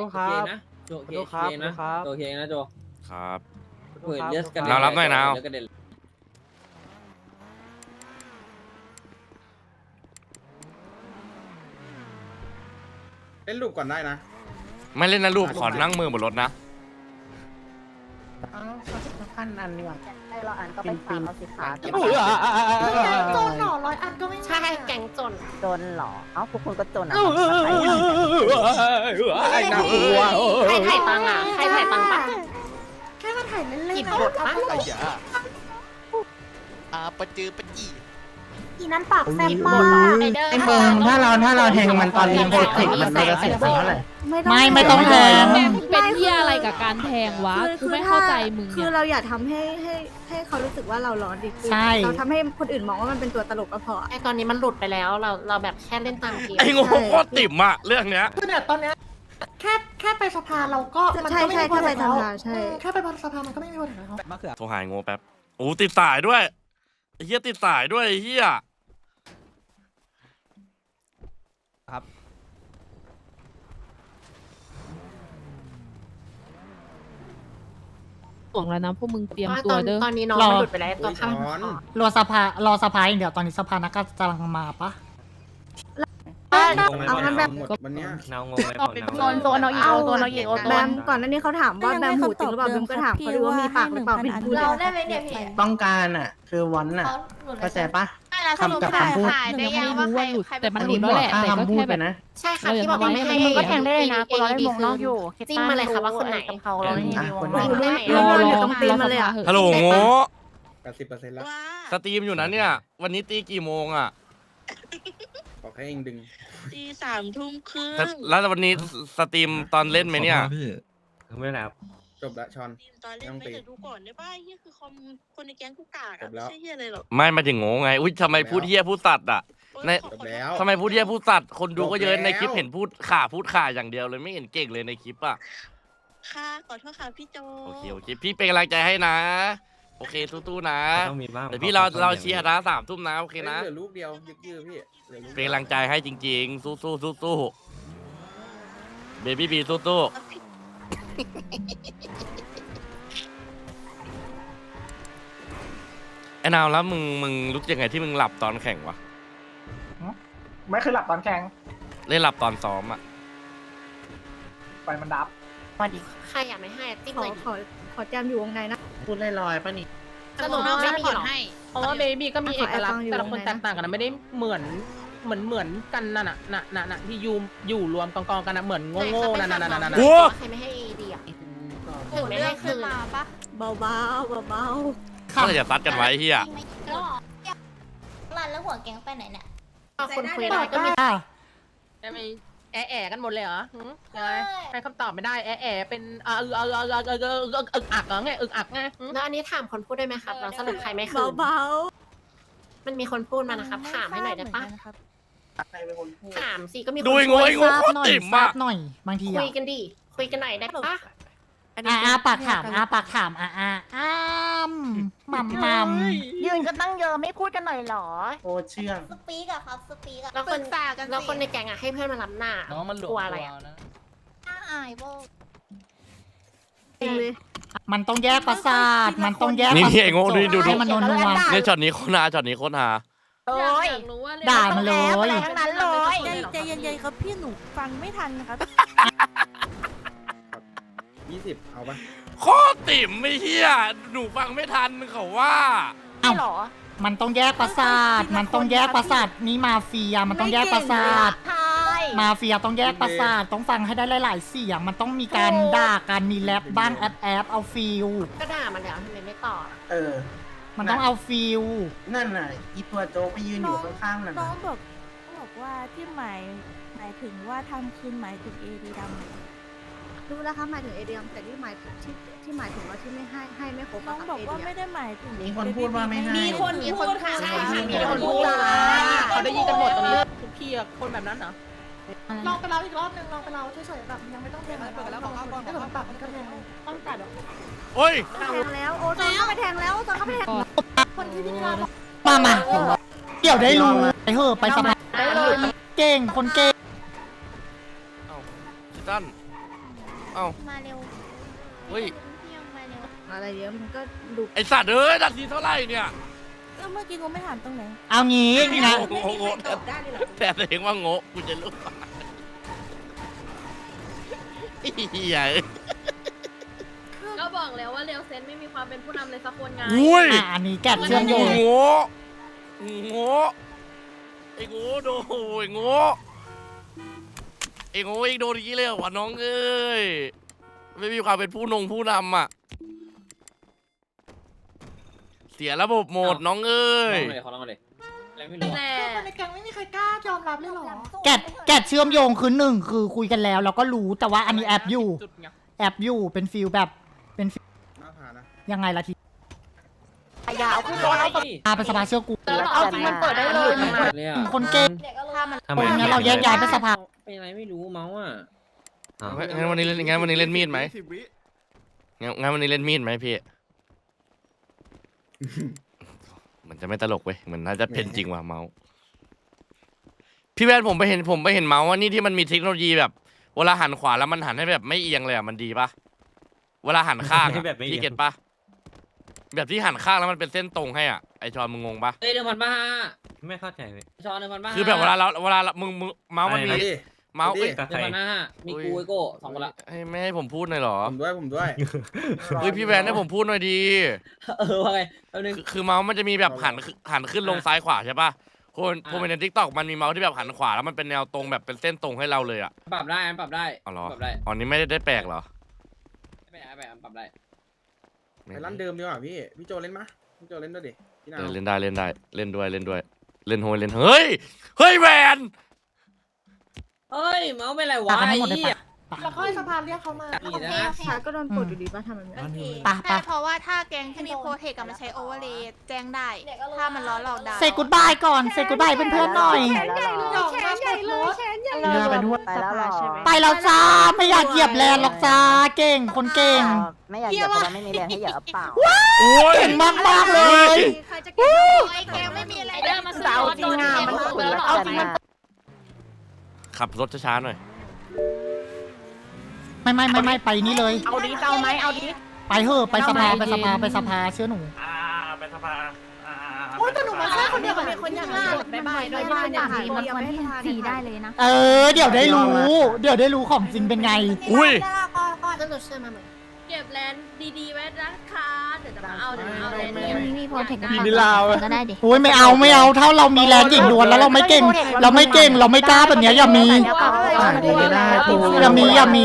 โอเคนะโจโอเคขอโทษครับโอเคนะขอโทษครับ โอเคนะโจครับ เปิดเลือดกันเรารับหน่อยนะ เลือดกระเด็นเล่นรูปก่อนได้นะ ไม่เล่นนะลูกขอนั่งมือบนรถนะอ้าว พันอันดีกว่าไอ้เราอ่านก็ไปฟาร์มเอาสิขาเก็บโอ้ยอะอะอะอะอะโจนหน่อร้อยอันก็ไม่ใช่แก๊งจนจนเหรอเอ้าพวกคุณก็จนอะไอ้หน้าหัวใครถ่ายตังค์อะใครถ่ายตังค์ปะแค่มาถ่ายเล่นๆกินนะบทปะไอ้ยาอ่าปะจือปะจี อีนั้นปากแซ่บกินบมาทเหรอกไอ้เฟิงถ้าเราถ้าเราแทงมันตอนรีโพสเทคมันจะเสียตังค์เท่าไหร่ ไม่ไม่ต้องแทงเป็นเป็นที่อะไรกับการแทงวะคือกูไม่เข้าใจมึงคือเนี่ยเราอย่าทำให้ให้ให้เขารู้สึกว่าเราร้อนดิคือใช่ เราทำให้คนอื่นมองว่ามันเป็นตัวตลกก็พอ ไอ้ตอนนี้มันหลุดไปแล้วเราเราแบบแค่เล่นตามเกมไอ้โง่โคตรติ่มอะเรื่องเนี้ย คือเนี่ยตอนเนี้ยแค่แค่ไปสภาเราก็ใช่ใช่แค่ไปสภาใช่แค่ไปสภามันก็ไม่มีปัญหาแล้วโทรหายโง่แป๊บโอ้ติดสายด้วยไอ้เหี้ยติดสายด้วยไอ้เหี้ย ห่วงแล้วนะพวกมึงเตรียมว่าตัตวอนเด้อตอนนี้น้องรอมันหลุดไปแล้วตัวข้างช้อนรอสภารอสภาอย่างเดียวตอนนี้สภานักกำลังมาปะ เอางั้นแบบหมดวันเนี้ยเนางงไหมโซนโซนเอาอีกเอาโซนเอาอีกโซแบน มก่อนหน้านี้เขาถามว่าแบมหูจริงหรือเปล่าแบมก็ถามเขาดูว่ามีปากหรือเปล่าไม่พูดเลยได้ไหมเนี่ยพี่ต้องการอะ คือวันอะเข้าใจปะสรุปคำกับถ่ายคำพูด ถ่ายมันได้ยังยังไม่ว่ารู้ใครว่าหลุดใครแต่มันอันหลุนี้ดบแล้วอกแหละค่าแต่ก็คำพูดแค่ไปแบบ นะ ใช่ค่ะที่บอกว่าไม่ให้เรายังไม่ให้ก็แทงได้เลยนะกูรอได้วงนอกอยู่จิ้จิ้มมาเลยค่ะว่าคนไหนอะวคนงไหนนอกได้รอรอรอยู่อตรงตีนมาเลยอะรสภฮัลโหลโง่แปดสิบเปอร์เซ็นต์แล้วสตรีมอยู่นะเนี่ย วันนี้ตีกี่โมงอะบอกให้เองดึง ตีสามทุ่มครึ่งแล้ววันนี้สตรีมตอนเล่นไหมเนี่ยไม่นะครับจบละช้อน ตีมตอนเล่นไม่แต่ดูก่อนได้ป่ะเฮียคือคอมคนในแก๊งกูกากจอะบแล้วไม่ใช่เฮียเลยหรอกไม่มาถึงโง่ไง อุ้ยทำไมพูดเหี้ยพูดสัตว์อะโอ๊ยใน ขอจบขอแล้ว ทำไมพูดเหี้ยพูดสัตว์ คนดูก็เยอะจบแล้วในคลิปเห็นพูดข่าพูดข่าอย่างเดียวเลยไม่เห็นเก่งเลยในคลิปอะค่ะขอโทษค่ะพี่โจ โอเคโอเค พี่เป็นกำลังใจให้นะ โอเคสู้ๆนะต้องมีบ้างเดี๋ยวพี่เราเราเชียร์นะสามทุ่มนะโอเคนะเหลือลูกเดียวยึกยือพี่หลือลูกเป็นกำลังใจให้จริง ๆ สู้สู้สู้สู้เบบี้บีสู้สู้แล้วพี่ไอ้นาวแล้วมึงมึงรู้ยังไงที่มึงหลับตอนแข่งวะไม่เคยหลับตอนแข่งเล่นหลับตอนซ้อมอะไฟมันดับมาดิใครอยากไม่ให้จิ้มขอเลยขอขอแจมอยู่วงในนะ พูดลอยๆป่ะนี่สรุปไม่มีหรอเพราะว่าเบบี้ก็มีเอกลักษณ์ขอแอบฟังอยู่แต่ละคนแตกต่างกันนะไม่ได้เหมือนเหมือนเหมือนกันน่ะน่ะน่ะน่ะน่ะที่อยู่อยู่รวมกองๆกันนะเหมือนโง่ๆนั่นน่ะน่ะน่ะน่ะโอ้ใครไม่ให้เอดีอะโอ้เรื่องขึ้นมาปะเบาเบาเบาเบาก็จะซัดกันไว้เฮียรันแล้วหัวแก๊งไปไหนเนี่ยคนคุยได้ก็มีอ้าวใช่ไหม แอะแอะกันหมดเลยเหรอหืมยังไงให้คำตอบไม่ได้ แอะแอะเป็นเออเออเออเออเออเออเอออึกอักเหรอไงอึกอักไงหืมแล้วอันนี้ถามคนพูดได้ไหมครับแล้วสรุปใครไม่คืเบานเบามันมีคนพูดมานะครับ ถามให้หน่อยได้ปะใครเป็นคนพูดถามสิก็มีคนดูไอ้โง่ไอ้โง่ทราบโคตรหน่อยติ่มทราอะบหน่อย บางทีคุอะยกันดิคุยกันหน่อยได้ปะ อ่าอ่าปากถามอ่าปากถามอ่าอ่าอ้ามมัมมัมยืนกันตั้งเยอะไม่พูดกันหน่อยหรอ โอ้เชื่องสปีกอะครับสปีกอะแล้วคนแล้วคนในแก๊งอะให้เพื่อนมารับหน้าน้องมันหลกลัวอะไรอะจริงเลยมันต้องแยกประสาท มันต้องแยกนี่ประนี่ไอ้โง่ดูดูดู ให้มันนัวนัวเนี่ยช็อตนี้โคตรฮาช็อตนี้โคตรฮาโอ้ยอยากรู้ว่าด่ามันเลยทั้งนั้นเลยใจเย็นๆครับพี่หนูฟังไม่ทันครับ ยี่สิบเอาปะโคตรติ่มไม่เฮียหนูฟังไม่ทันเขาว่าไม่หรอมันต้องแยกประสาท มันต้องแยกประสาทนี่มาเฟีย มันต้องแยกประสาท ใช่มาเฟียต้องแยกประสาท ต้องฟังให้ได้หลาย ๆ เสียง มันต้องมีการด่ากันมีแรปบ้างแอปแอปเอาฟิล ก็ด่ามันแล้วทำไมไม่ตอบเออ มันต้องเอาฟิล นั่นน่ะอีตัวโจ๊กไปยืนอยู่ข้างๆนั่นน้อน่ะงบอกบอกว่าที่หมายหมายถึงว่าทำคืนหมายถึงเอดีดำ รู้แล้วครับหมายถึงเอดีดำแต่ที่หมายที่ที่หมายถึงว่าที่ไม่ให้ให้ไม่ครบน้องบอกว่าไม่ได้หมายถึง มีคนพูดว่าไม่ให้ มีคนมีคนค่ะใช่มีคนพูดนะเขาได้ยินกันหมดตรงนี้ทุกที่อะคนแบบนั้นเหรอลองไปเล่าอีกรอบนึงลองไปเล่าเฉยๆแบบยังไม่ต้องแทงอะไรเปิดแล้วบอกก่อนถ้าเกิดมันปากมันก็แทงต้องตัดหรอโอ้ย แทงแล้วโอ้ตอนเข้าไปแทงแล้วตอนเข้าไปแทงคนที่พี่นิราบอกมามาเดี๋ยวได้รู้ไปเถอะไปสบายได้เลยเก่งคนเก่งเอ้าชิตัน เอ้า มาเร็วเฮ้ยพี่ยังมาเร็วอะไรเดี๋ยวมันก็ดูไอสัตว์เอ้ยนาทีเท่าไหร่เนี่ยเออเมื่อกี้กูไม่ถามตรงไหนเอางี้นะ โง่โง่โง่แต่แต่ตัวเองว่าโง่กูจะรู้เฮียก็บอกแล้วว่าเรียวเซนไม่มีความเป็นผู้นำเลยสักคนไง อุ้ยอะอันนี้แกะเชื่อมโยงโง่โง่ไอ้โง่โดนไอ้โง่ ไอ้โง่อีกโดนอย่างนี้เลยเหรอวะน้องเอ้ยไม่มีความเป็นผู้นงผู้นำอะ เสียระบบโหมดน้องเอ้ลอยงเลยขอลองเลยอะไรไม่รู้แน่คนในแก๊งไม่มีใครกล้ายอมรับเลยหรอ แกะแกะเชื่อมโยงคือหนึ่งคือคุยกันแล้วเราก็รู้แต่ว่าอันนี้แอบอยู่ จุดไงแอบอยู่เป็นฟิลแบบเป็นฟิลหน้าผานะยังไงล่ะทีอย่าเอาขึ้นรถเอาอาเป็นสภาเชื่อกู เอาจริงมันเปิดได้เลย เลยอะคนเก่งเด็กก็รู้ถ้ามัน ทำไม งั้นเราแยกย้ายไปสภา เป็นอะไรไม่รู้เมาส์อะงั้นวันนี้เล่นงั้นวันนี้เล่นมีดไหมงั้นงั้นวันนี้เล่นมีดไหมพี่ มันจะไม่ตลกเว้ยมันน่าจะเป็นจริงว่ะเมาส์พี่แวนผมไปเห็นผมไปเห็นเมาส์ว่านี่ที่มันมีเทคโนโลยีแบบเวลาหันขวาแล้วมันหันให้แบบไม่เอียงเลยอะมันดีปะเวลาหันข้างอะแบบไม่เอียง พี่เก็ตปะแบบที่หันข้างแล้วมันเป็นเส้นตรงให้อะไอชอนมึงงงปะเอ้ยเดิมพันบ้าไม่เข้าใจเลยชอนเดิมพันบ้าคือแบบเวลาเราเวลาเรามึงมึงเมาส์มันมีมาดิ เมาส์มาดิเอ้ย เดิมพันห้ามีกูไอโก้สองคนละให้ไม่ให้ผมพูดหน่อยเหรอผมด้วยผมด้วยเฮ้ยพี่แวนให้ผมพูดหน่อยดี เออว่าไงแป๊บนึง คือคือเมาส์มันจะมีแบบหันขึ้นหันขึ้นลงซ้ายขวาใช่ปะคนอ่าผมเห็นในทิกตอกมันมีเมาส์ที่แบบหันขวาแล้วมันเป็นแนวตรงแบบเป็นเส้นตรงให้เราเลยอะปรับได้อันปรับได้อ๋อเหรอปรับได้อ๋อนี่ไม่ได้ได้แปลกเหรอไม่เป็นไรไม่เป็นไรอันปรับได้ไปร้านเดิมดีกว่าพี่พี่โจเล่นมะพี่โจเล่นด้วยดิพี่นาเอวอเล่นได้เล่นได้เล่นด้วยเล่นด้วย เล่นโฮยเล่นเฮ้ยเฮ้ยแวน เฮ้ยเมาส์เป็นไรตาวะกันให้หมดเลยไอ้ปะเหี้ย แล้วค่อยสภาเรียกเขามานี่นะค่ะก็โดนปลดอยู่ดีป่ะทำไมไม่โอเคปะใช่ปะเพราะว่าถ้าแก๊งที่มีโปรเทคกับมันใช้โอเวอร์เลย์แจ้งได้ ถ้ามันล้อหลอกได้ เซกูดบายก่อนเซกูดบายเพื่อนๆหน่อย แขนใหญ่เลยแขนใหญ่เลยแขนใหญ่เรือไปด้วยไปแล้วหรอไปแล้วจ้าไม่อยากเหยียบแลนด์หรอกจ้าเก่งคนเก่ง ไม่อยากเหยียบเพราะว่าไม่มีแรงให้เหยียบเปล่าโอ้ยเก่งมากมากๆเลย ใครจะเก็บไอ้แก๊งไม่มีอะไรไอเดอร์มาซื้อรถโดนเข็นหมดแล้วเหรอเอาจริงมัน ขับรถช้าๆหน่อย ไม่ไม่ไม่ไม่ไปนี่เลย เอาดีเอาไหมเอาดีไปเถอะไปสภาไปสภาไปสภาเชื่อหนูโอ้ยแต่หนูมาแค่คนเดียวกับมีมีคคนนอยัยางกไงได้บ๊ายบายบ๊ายบายเนี่ยหาคนยังไม่ทันสีได้เลยนะ เออ เดี๋ยวได้รู้ เดี๋ยวได้รู้ของจริงเป็นไง อุ้ยก็หนูเชื่อมาเหมือน เก็บแลนด์ดีๆไว้นะคะ เดี๋ยวจะมาเอาเดี๋ยวมาเอาแลนด์มีมีโปรเทคกับมีนิลาวก็ได้ดิ โอ้ยไม่เอาไม่เอาถ้าเรามีแรงหญิงล้วนแล้วเราไม่เก่ง เราไม่เก่งเราไม่กล้าแบบเนี้ยอย่ามีอ่าดีไม่ได้ครูอย่ามีอย่ามี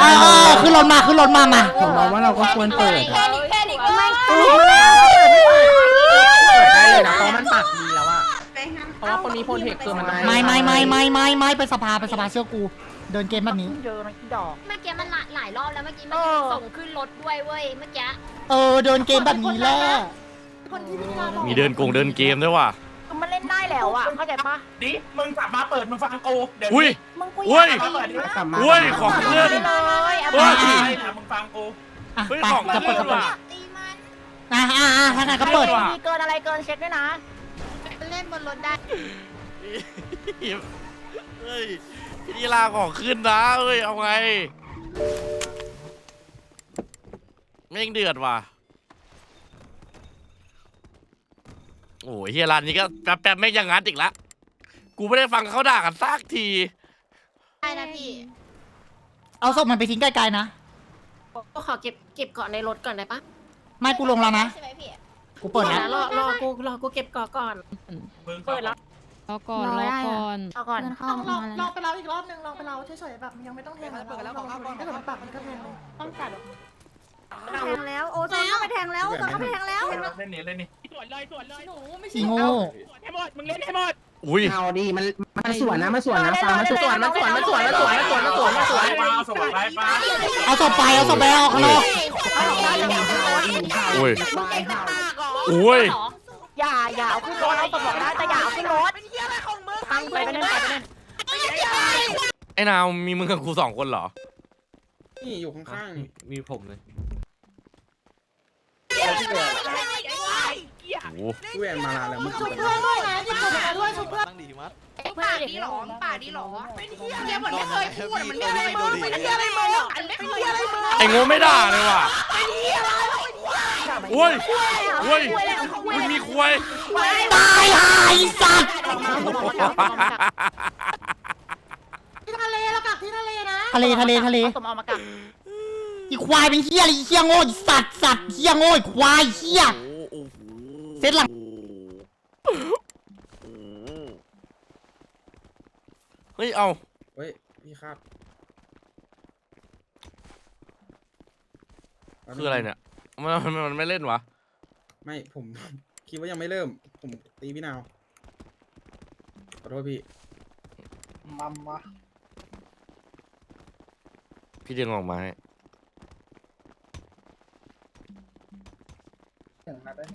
เออเออขึ้นรถมาขึ้นรถมามาผมมองว่าเราก็ควรเปิดแค่อะนี้แค่นี้ก็ไม่เปิดได้เลยนะเพราะมันปากดีแล้วอะเพราะว่าคนมีโปรเทคคือมันไม่ไม่ไม่ไม่ไม่ไม่ไปสภาไปสภาเชื่อกู เดินเกมแบบนี้เยอะนะอีดอก เมื่อกี้มันหลายหลายรอบแล้วเมื่อกี้มันส่งขึ้นรถด้วยเว้ยเมื่อกี้เออ เดินเกมแบบนี้แหละคนที่พี่ลาบอกมีเดินกงเดินเกมด้วยว่ะมันเล่นได้แล้วอะเข้าใจปะดิมึงกลับมาเปิดมึงฟังกูเดี๋ยวอุ้ย มึงกูอุ้ย กลับมาอุ้ยของเพื่อนเลยเฮ้ยมึงฟังกูอะเฮ้ยไปของจะเปิดเพื่จะอนเปิดว่ะ ตีมันอะอะอะถ้างั้นก็เปิดมีเกินอะไรเกินเช็คด้วยนะ เล่นบนรถได้ เฮ้ยพี่ นีลาของขึ้นนะเฮ้ยเอาไงแม่งเดือดว่ะโอ้ยเฮียร้านนี้ก็แป๊บแป๊บๆแม่งยังงัดอีกละกูไม่ได้ฟังเขาด่ากันซากที ได้นะพี่เอาศพมันไปทิ้งไกลๆนะ ก็ขอเก็บเก็บเกาะในรถก่อนได้ปะไม่กูลงแล้วนะ ใช่ไหมพี่กูเปิดแล้ว รอรอกูรอกูเก็บเกาะก่อน เปิดแล้ว รอก่อนรอก่อนรอก่อนรอไปเล้าอีกรอบนึงลองไปเล้าเฉยๆแบบยังไม่ต้องแทงเปิดแล้วบอกว่าถ้าเกิดมันปักมันก็แทงต้องกัดแทงแล้วโอซอนเข้ไปแทงแล้วโอซอนไปแทงแล้วเล่นนี่เล่นนี่สวนเลยสวนเลยหนูไม่ใช่โง่วนให้หมดมึงเล่นให้หมดอุ้ยเอาดิมันมันสวนนะมันสวนนะฟ้ามันสวนมันสวนมันสวนมันสวนมันสวนมันสวนมันสวนปลาสวนไปปลาเอาต่อไปเอาต่อไปออกนอกอุ้ยอุ้ยอย่าอย่าเอาขึ้นรถเอาสมองไนะแต่อย่าเอาขึ้นรถ ไปไปเล่นไปไปเล่นไอ้นาวมีมึงกับกูสองคนเหรอ นี่อยู่ข้างๆนี่มีผมเลยโอ้โห พี่แวนมาลาแล้วมึงชุบเพื่อนด้วยนะหยิบศพมาด้วยชุบเพื่อนไอ้ปาดีหรอปาดีหรอเป็นเฮียเนี่ยเหมือนไม่เคยพูดมันเฮียอะไรมึงเป็นเฮียอะไรมึงอันไม่เคยอะไรมึงไอ้โง่ไม่ด่าเลยว่ะโอ้ยโอ้ยมึงมีควยตายหายสัตว์ทะเลเรากลับที่ทะเลนะทะเลทะเลทะเลสมเอามากับอีควายเป็นเฮียอะไรเฮียโง่อีสัตว์สัตว์เฮียโง่อีควายเฮีย เสร็จหลังเฮ้ยเอาเฮ้ยพี่ครับคืออะไรเนี่ยมันมันมันไม่เล่นวะไม่ผม คิดว่ายังไม่เริ่ม ผมตีพี่นาวขอโทษพี่มัมมาพี่ดึงออกมาให้อย่างนั้นได้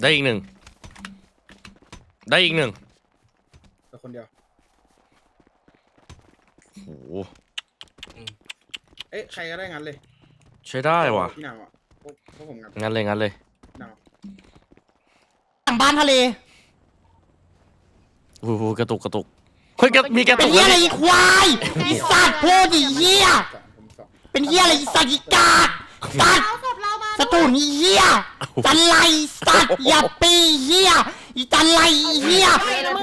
ได้อีกหนึ่ง ได้อีกหนึ่งแต่คนเดียว โอ้โหเอ๊ะ ใครก็ได้งั้นเลยใช้ได้ว่ะพี่นาวอะพวกพวกผมงั้นงั้นเลยงั้นเลยพี่นาวหลังบ้านทะเลโอ้โหกระตุกกระตุกเฮ้ยกระมีกระเป็ตุนกเฮียด้อะไรวยอีควายอีสัตว์พูดอีเฮียสองผมสองเป็นเฮียอะไรอีสัตว์อีกากสัตว์ ตูนอีเฮียจันไรสัตว์อย่าปีเฮียอีจันไรเฮีย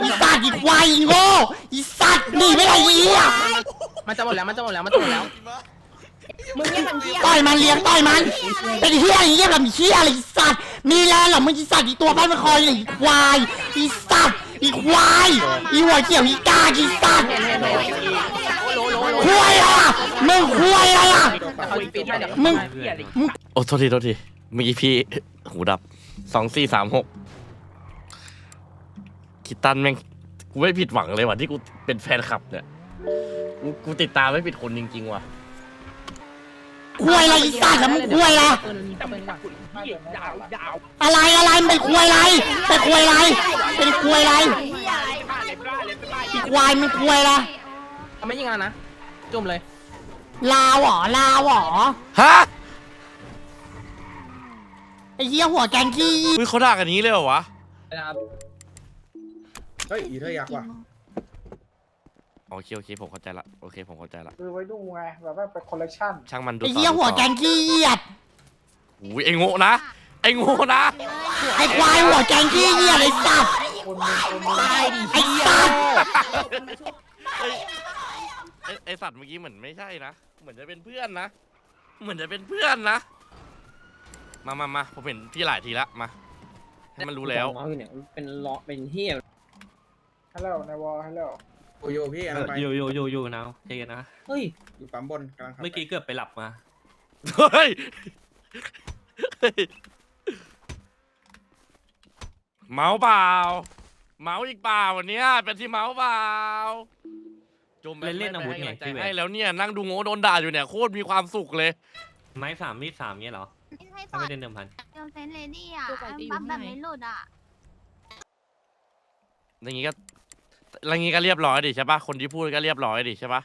อีสัตว์อีควายอีโง่อีสัตว์หนี่ไม่ได้เฮียมันจะหมดแล้วมันจะหมดแล้วมันจะหมดแล้วมึงเนี่ยมันเฮียต่อยมันเลี้ยงต่อยมัน เป็นเฮียอะไรเฮียแบบเฮียอะไรอีสัตว์มีแล้วเหรอมึงอีสัตว์อีตัวบ้านมันคอยอีควายอีสัตว์อีควายอีหัวเขียวอีกาอีสัตว์ควายอะไรอะมึงควายอะไรอะเขาปีนให้เดี๋ยวมึง โอ้โทษทีโทษทีเมื่อกี้พี่หูดับสองสี่สามหกคิดตันแม่งกูไม่ผิดหวังเลยว่ะที่กูเป็นแฟนคลับเนี่ยกูกูติดตามไม่ผิดคนจริง ๆ ว่ะควยอะไรอีสัตว์แล้วมึงควยอะไรอะไรอะไรมันเป็นควยอะไรเป็นควยอะไรเป็นควยอะไรอีควายมันควยอะไรไม่ยิงแล้วนะจุ่มเลยลาวหรอลาวหรอฮะ เหี้ยหัวแกงขี้เฮ้ยเขาด่ากันนี้เลยเหรอวะนะครับเฮ้ยอีเทอร์ยักษ์ว่ะโอเคโอเคผมเข้าใจละโอเคผมเข้าใจละคือไว้ดูไงแบบว่าเป็นคอลเลกชันช่างมันดูไอ้ต่อเหี้ยดูหัวต่อแกงขี้เหยียดอุ้ยไอ้โง่นะไอ้โง่นะไอ้ควายหัวแกงขี้เหยียดไอ้สัตว์คนหนึงคนหนึงตายดิไอ้สัตว์เฮ้ยไอ้ไอสัตว์เมื่อกี้เหมือนไม่ใช่นะเหมือนจะเป็นเพื่อนนะเหมือนจะเป็นเพื่อนนะ มามามาผมเห็นพี่หลายทีละมา ให้มันรู้แล้ว เมาส์อยู่เนี่ยมันเป็นล้อเป็นเฮียฮัลโหลในวอลฮัลโหลโอโยพี่อันนั้นไปอยู่อยู่อยู่อยู่นะใจเย็นนะ เฮ้ยอยู่ปั๊มบนกำลังขับเมื่อกี้ไปเกือบไปหลับมา เฮ้ยเฮ้ยเมาเปล่า เมาอีกเปล่าวันเนี้ยเป็นที่เมาเปล่าจมไปเล่นๆอาวุธไงให้พี่เวท ให้แล้วเนี่ยนั่งดูโง่โดนด่าอยู่เนี่ยโคตรมีความสุขเลย ไม้สามมีดสามเงี้ยเหรอ ให้สถ้าอไม่ดได้เดิมพันเดลเซนเลดี้อะปั๊มแบบไม่หลุดอะอย่างงี้ก็อย่างงี้ก็เรียบร้อยดิใช่ปะคนที่พูดก็เรียบร้อยดิใช่ปะ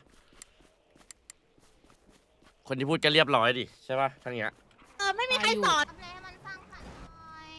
คนที่พูดก็เรียบร้อยดิใช่ปะทั้งเนี้ยเออไม่มีใครสอน ทำเลยให้มันสร้างสรรค์หน่อย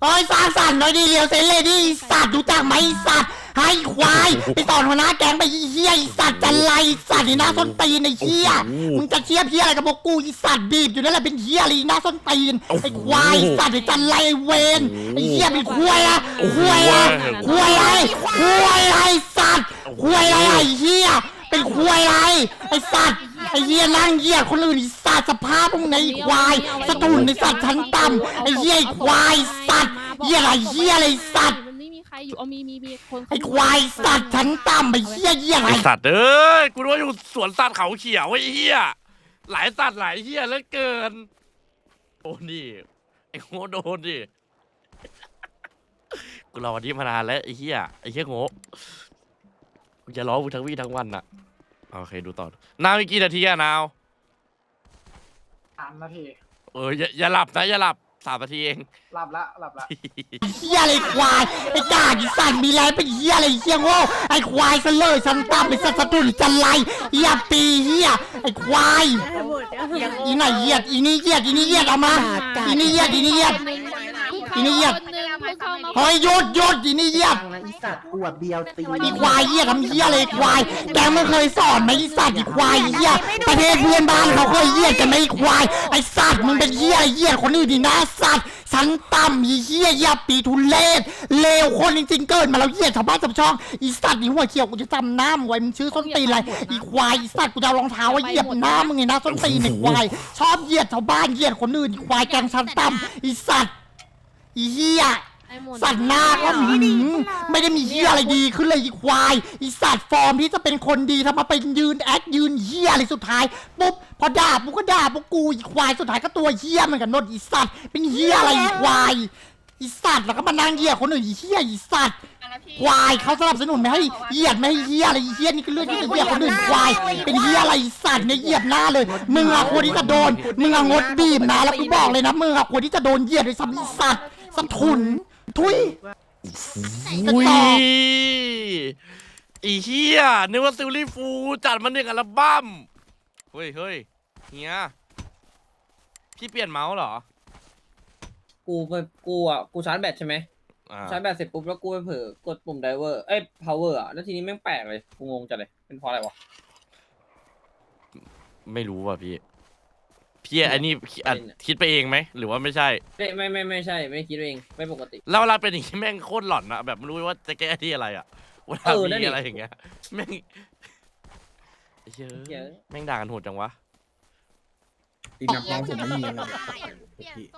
โอ้ยสร้างสรรค์หน่อยดิเลียวเซนเลยดิไอ้สัตว์รู้จักไหมไอ้สัตว์ ให้ควายไปสอนหัวหน้าแก๊งไปไอ้เหี้ยไอ้สัตว์จันไรไอ้สัตว์นี่หน้าส้นตีนไอ้เหี้ยมึงจะเทียบเหี้ยอะไรกับพวกกูไอ้สัตว์บีบอยู่นั่นแหละเป็นเหี้ยอะไรหน้าส้นตีนไอ้ควายไอ้สัตว์ไอ้จันไรไอ้เวนไอ้เหี้ยเป็นควายอะควายอะควายอะไรควายอะไรสัตว์ควายอะไรไอ้เหี้ยเป็นควายอะไรไอ้สัตว์ไอ้เหี้ยนั่งเหี้ยคนอื่นไอ้สัตว์สภาพพวกไหนไอ้ควายสตูนไอ้สัตว์ชั้นต่ำไอ้เหี้ยไอ้ควายสัตว์เหี้ยอะไรเหี้ยอะไรสัตว์มันไม่มีใค รอยู่เอามีมีมีคนไอ้ควายสัตว์ชั้นต่ำไอ้เหี้ยเหี้ยอะไรไอสัตว์เอ้ยกูรู้ว่าอยู่สวนสัตว์เขาเขียวไอ้เหี้ยหลายสัตว์หลายเหี้ยเหลือเกินโดนดิไอ้โง่โดนดิกูรอวันนี้มานานแล้วไอ้เหี้ยไอ้เหี้ยโง่กูจะร้องมึงทั้งวี่ทั้งวันอะโอเคดูต่อนาวอีกกี่นาทีอะนาว สามนาทีเอออย่าอย่าหลับนะอย่าหลับ สามนาทีเอง หลับละหลับละเฮียอะไรควายไอ้กากิสันมีแรงเป็นเฮียอะไรเฮียโง่ไอ้ควายซะเลยฉันตามไอ้สัตว์สตุนจันไรเฮียปีเฮียไอ้ควายอีไหนเฮียดอีนี่เฮียดอีนี่เฮียดเอามาอีนี่เฮียดอีนี่เฮียด อีนี่เหี้ย คนห นึ่งเฮ้ยหยุดหยุดอีนี่เหี้ย ฟังนะอีสัตว์อวดเบียวตี อีควายเหี้ยทำเหี้ยอะไรควาย แกไม่เคยสอนไหมไอีสัตว์อีควายเหี้ยประเทศเพื่อนบ้านเขาเคยเหี้ยกันไหมไอ้ควาย ไอ้สัตว์มึงเป็นเหี้ยอะไรเหี้ยคนอื่นดีนะสัตว์สันต่ำอีเหี้ยเหี้ยปีทุเลศเลวคนจริงๆเกิดมาแล้วเหี้ยชาวบ้านชาวช่องอีสัตว์อีหัวเขียวกูจะจำหน้ามึงไว้มึงชื่อส้นตีนอะไรอีควายอีสัตว์กูจะเอารองเท้าไว้เหยียบหน้ามึงไงนะส้นตีนไอ้ควาย ชอบเหยียดชาวบ้านเหยียดคนอื่นอีควายแกงชั้นต่ำอีสัตว์ อีเหี้ยสัตว์หน้าก็หืมไม่ได้มีเฮียอะไรดีขึ้นเลยอีควายอีสัตว์ฟอร์มที่จะเป็นคนดีทำมาเป็นยืนแอคยืนเฮียอะไรสุดท้ายปุ๊บพอด่าปุ๊บก็ด่าปุ๊บกูอีควายสุดท้ายก็ตัวเฮียเหมือนกันนดอีสัตว์เป็นเฮียอะไรอีควายอีสัตว์แล้วก็มานั่งเฮียคนอื่นอีเฮียอีสัตว์ ควายเขาสนับสนุนไม่ให้เหยียดไม่ให้เฮียอะไรอีเฮียนี่คือเรื่องที่จะเหยียดคนอื่นควายเป็นเฮียอะไรอีสัตว์เนี่ยเหยียดหน้าเลยมึงอะควรที่จะโดนมึงอะงดบีบนะแล้วกูบอกเลยนะมึงอะควรที่จะโดนเหยียดด้วยซ้ำอีสัตว์ สะทุน ทุย อุ้ย อีเฮียนึกว่าซิลลี่ฟูลจัดมาหนึ่งอัลบั้ม เฮ้ยเฮ้ยเฮียพี่เปลี่ยนเมาส์เหรอกูไปกูอะกูชาร์จแบตใช่ไหมอ่าชาร์จแบตเสร็จปุ๊บแล้วกูไปเผลอกดปุ่มไดเวอร์เอ้ยพาวเวอร์อะแล้วทีนี้แม่งแปลกเลยกูงงจัดเลยเป็นเพราะอะไรวะไม่รู้ว่ะพี่ พี่อันนี้อะคิดไปเองไหมหรือว่าไม่ใช่ ไม่ไม่ไม่ไม่ใช่ ไม่คิดเองไม่ปกติ แล้วเวลาเป็นอย่างนี้แม่งโคตรหลอนอะแบบไม่รู้ว่าจะแก้ที่อะไรอะเวลาเออนั่นมีดิอะไรอย่างเงี้ยแม่งเยเยอะอะ แม่งด่ากันโหดจังวะ ตีนับน้องผมไม่มีเลย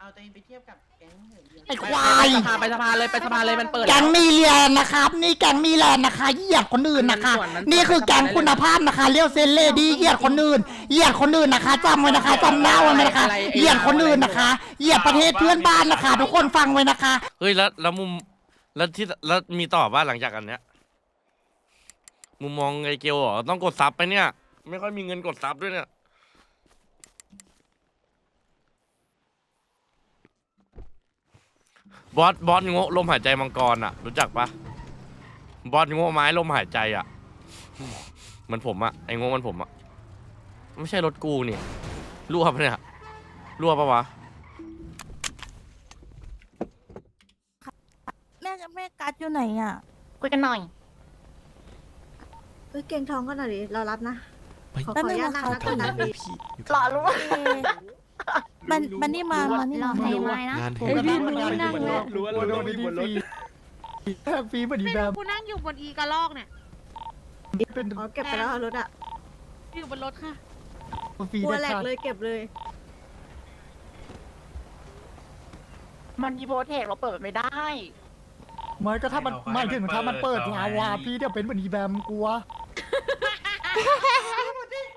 เอาตัวเองไปเทียบกับแก๊งเหินเรื่องไอ้ควายสภาไปสภาเลยไปสภาเลยมันเปิดแก๊งมีเรียนนะครับ นี่แก๊งมีแลนด์นะคะเหยียดคนอื่นนะคะ นี่คือแก๊งคุณภาพนะคะเรียวเซนเลดี้เหยียดคนอื่นเหยียดคนอื่นนะคะจำไว้นะคะจำหน้าไว้นะคะเหยียดคนอื่นนะคะเหยียดประเทศเพื่อนบ้านนะคะ ทุกคนฟังไว้นะคะ เฮ้ยแล้วแล้วมุมแล้วที่แล้วมีต่อว่าหลังจากอันเนี้ยมุมมองไอเกลเหรอต้องกดซับไปเนี่ย ไม่ค่อยมีเงินกดซับด้วยเนี่ย บอสบอสโง่ลมหายใจมังกรอะรู้จักปะบอสโง่ไม้ลมหายใจอะเหมันผมอะไอโง่มันผมอะไม่ใช่รถกูนี่รั่วปะเนี่ยรั่วปะวะแม่แม่กัดอยู่ไหนอะคุยกันหน่อย เฮ้ยเก่งทองก็หน่อยดิเรารับนะ ขอแป๊บขอนึองนุญาตนะนั่งครันะบตอนนี้หล่อรู้ มันมันนี่มามันนี่มาให้ไว้นะงานเฮ้ยพี่มันนั่งเลยรู้ว่ารู้ว่ามีบนรถฟีบดีแบบกูนั่งอยู่บนอีกระลอกเนี่ยอ๋อเก็บไปแล้วเอารถอะอยู่บนรถค่ะฟีกลัวแหลกเลยเก็บเลย มันมีโปรเทคเราเปิดไม่ได้มันก็ถ้ามันไม่ถึงถ้ามันเปิดลาวาพี่เดี๋ยวเป็นเหมือนอีแบมกลัว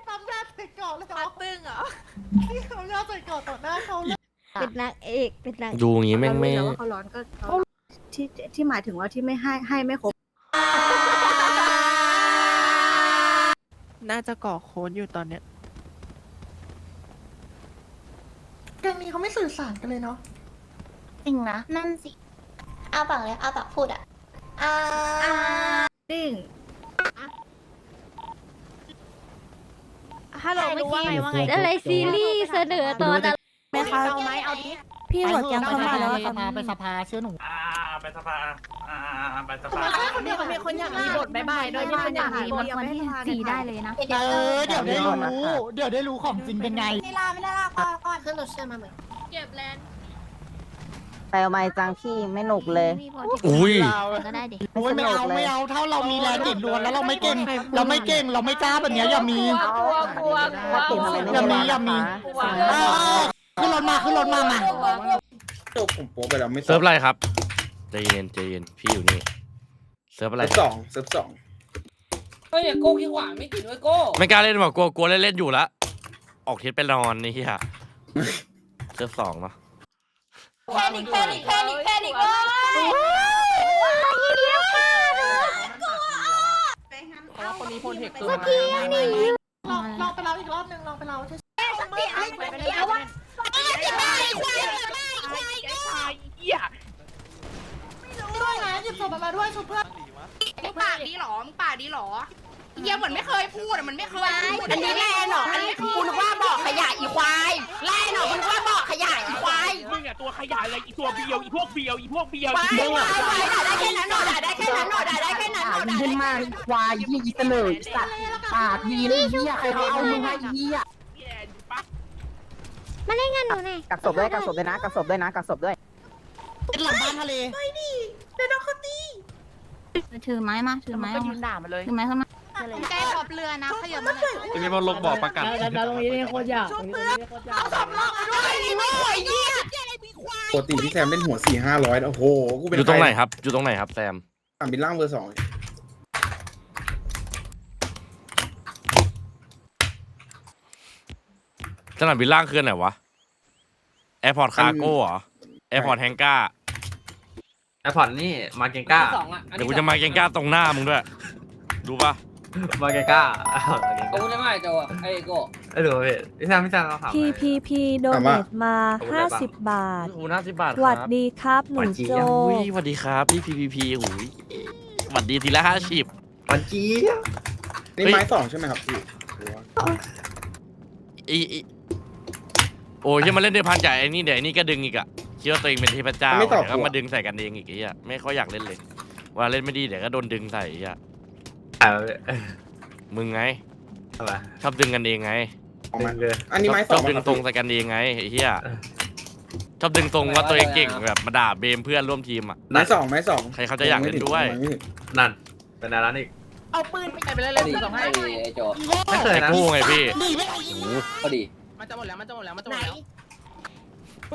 ทำยาใส่ก่อนเลยเหรอ ตึงเหรอที่ทำยาใส่ก่อนต่อหน้าเขาเลยเป็นนางเอกเป็นนางดูอย่างงี้แม่งไม่ เรารู้แล้วว่าเขาร้อนก็เขาที่ที่หมายถึงว่าที่ไม่ให้ให้ไม่ครบน่าจะก่อโค้ดอยู่ตอนเนี้ย แกงนี้เขาไม่สื่อสารกันเลยเนาะจริงนะนั่นสิอ้าปากเลยอ้าปากพูดอะอ่าดิ้ง ฮัลโหลเมื่อกี้ว่าไงอะไรซีรีส์เสนอตอนอะไรแม่คะเอาไหมเอาดิพี่หัวแก๊งเข้ามาแล้วอะครับไปสภาเชื่อหนูอ่าไปสภาอ่าไปสคนภาคนเดียวมีคนอยากมีบทบายบายด้วยที่คนอยากมีมันวันที่สี่ได้เลยนะเออเดี๋ยวได้รู้เดี๋ยวได้รู้ของจริงเป็นไงไม่ลาไม่ได้ลาก่อนก่อนขึ้นรถเชื่อมาเหมือนเก็บแลนด์ไป เอาไม้จังพี่ไม่หนุกเลยอุ้ย ก็ได้ดิโอ้ยไม่เอาไม่เอาถ้าเรามีแรงติดล้วนแล้วเราไม่เก่ง เราไม่เก่งเราไม่กล้าแบบเนี้ยอย่ามี กลัวกลัวกลัวอย่ามีอย่ามีเออขึ้นรถมาขึ้นรถมามาจบผมโป๊ไปแล้วไม่เซิร์ฟอะไรครับใจเย็นใจเย็นพี่อยู่นี่เซิร์ฟอะไรเซิร์ฟสองเซิร์ฟสองเฮ้ยโก้ขี้ขวางไม่กินไว้ยโก้ไม่กล้าเล่นหรอกกลัวกลัวเล่นเล่นอยู่ละออกทิศไปนอนนี่เฮียเซิร์ฟสองเนาะ แพนิคแพนิคแพนิคแพนิคว้าเพราะว่าคนนี้โปรเทคคือลองลองไปเราอีกรอบหนึ่งลองไปเราใช่ไหมไปแล้วว่าด้วยนะหยิบศพมาด้วยชุบเพื่อนมึงปากดีหรอมึงปากดีหรอ เฮียเหมือนไม่เคยพูดอะมันไม่เคยพูดอันนี้แล่หนออันนี้กูนึกว่าบอกขยะอีควายแล่หนอกูนึกว่าบอกขยะอีควายมึงอะตัวขยะเลยอีตัวเบียวอีพวกเบียวอีพวกเบียวควายควายควายด่าได้แค่นั้นหนอด่าได้แค่นั้นหนอด่าได้แค่นั้นหนอด่าขึ้นมาควายยี่อีเตลยสัตว์ปากดีเลยเหี้ยใครเขาเอามึงให้เหี้ยมาเล่นงานหนูหน่อยกักศพด้วยกักศพด้วยนะกักศพด้วยนะกักศพด้วยเป็นหลังบ้านทะเลถือไม้มาถือไม้ก็ออกยืมานด่ามันเลยถือไม้เข้ามา ใกล้ขอบเรือนะขยับมาหน่อยจะมีบอลลงบ่อประกาศแล้วตรงนี้นี่โคตรยากเอาสำรองมาด้วยนี่ไม่ไหวเหี้ยปกติพี่แซมเล่นหัวสี่ห้าร้อยโอ้โหกูเป็นอยู่ตรงไหนครับอยู่ตรงไหนครับแซมสนามบินล่างเบอร์สองสนามบินล่างคืออนไหนวะแอร์พอร์ตคาร์โก้เหรอแอร์พอร์ตแฮงก้าไอพอดนี่มาเกงก้าสองอะอันเดี๋ยวนี้กูจะมาเกงก้าตรงหน้ามึงด้วย ดูปะ มาเกงก้าเอากูจะไม่โจอะไอ้โก้ไอ้ดูพี่พี่แซมพี่แซมเราถามพีพีพีโดเนทมา 50 บาทขอบคุณห้าสิบบาทหวัดดีครับหนูโจอุ้ยสวัสดีครับพี่พีพีพีหูยสวัสดีทีละห้าสิบวันจีนี่เฮ้ยไม้สองใช่ไหมครับพี่หรือว่าอีอีโอ้ยยังมาเล่นด้วยพันใหญ่ไอ้นี่เดี๋ยวไอ้นี่ก็ดึงอีกอะคิดว่าตัวเองเป็นเทพเจ้าเดี๋ยวก็มาดึงใส่กันเองอีกไอ้เหี้ยไม่ค่อยอยากเล่นเลยเวลาเล่นไม่ดีเดี๋ยวก็โดนดึงใส่ไอ้เหี้ย อ่ามึงไงอะไรชอบดึงกันเองไงออกมาอันนี้ไม้สชอองบดึงป่ะคบตรงใส่กันเองไงไอ้เหี้ยชอบดึงตรงว่าตัวเองเก่งแบบมาด่าเบมเพื่อนร่วมทีมอะไม้สองไม้สองใครเขาจะอยากเล่นด้วยไม่ถึงนั่น เป็นอะไรนี่เอาปืนไปใส่ไปเลยพเลอยดีสองพให้อดีไอ้โจไม่เคยไอ้นะ กู้ไงพี่ พอดีมันจะหมดแล้วมันจะหมดแล้วมันจะหมดแล้ว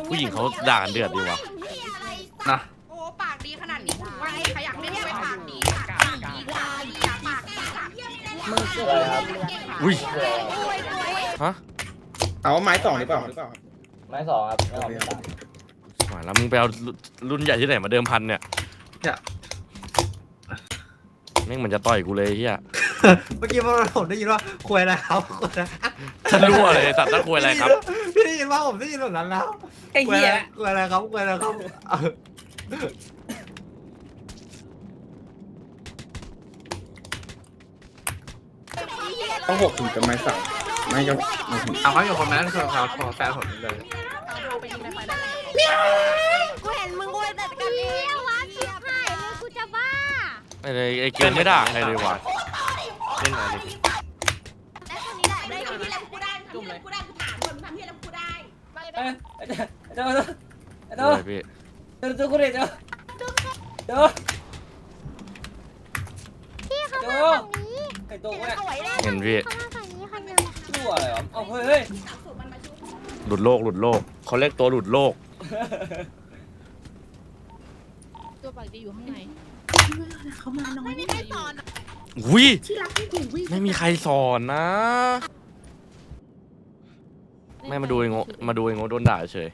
ผู้หญิงเขาด่ากันเดือดดีวะนะ โอ้ปากดีขนาดนี้กูว่าไอ้ขยักเล่นด้วยปากดีปากดีปากดี อเกิดอุ้ยฮะเอาไม้สองหรือเปล่าหรือเปล่าไม้สองครับไม้สองมาแล้วมึงไปเอารุ่นใหญ่ที่ไหนมาเดิมพันเนี่ยเนี่ยแม่งเหมือนจะต่อยกูเลยไอ้เฮียเมื่อกี้ผมได้ยินว่าคุยอะไรครับคุยอะไรฉันรั่วเลยตัดตะคุยอะไรครับพี่ได้ยินว่าผมได้ยินแบบนั้นแล้วไอ้เหี้ยคุยอะไรครับคุยอะไรครับ ต้องหกถึงจะไม้สามไม่ก็ไม่ถึงเอาเขาอยู่คนนั้นคือเขาของแฟนผมเลยไปยิงในไฟได้กูเห็นมึงกูแต่กันเองวะชิบหายเลยกูจะบ้าไอ้เลยไอ้เกมไม่ด่าใครเลยว่ะเล่นอะไรดิแล้วคนนี้ได้ได้ทำที่อะไรกูได้ทำที่อะไรกูได้กูถามก่อนมึงทำที่อะไรกูได้ไอ้ไอ้โจไอ้โจไอ้โจอะไรพี่โจโจกูเด็ดโจโจพี่เขาโจมาฝั่งนี้ ไอ้โจกูเนี่ยเห็นพี่เขามาฝั่งนี้คนหนึงชั่วอะไรวะเอาเฮ้ยเฮ้ยหลุดโลกหลุดโลกเขาเรียกตัวหลุดโลก ตัวปากดีอยู่ข้างในไม่มีใครสอนอุ้ยไม่มีใครสอนนะ ไม่มาดูไอ้โงมาดูไอ้โงโดนด่าเฉย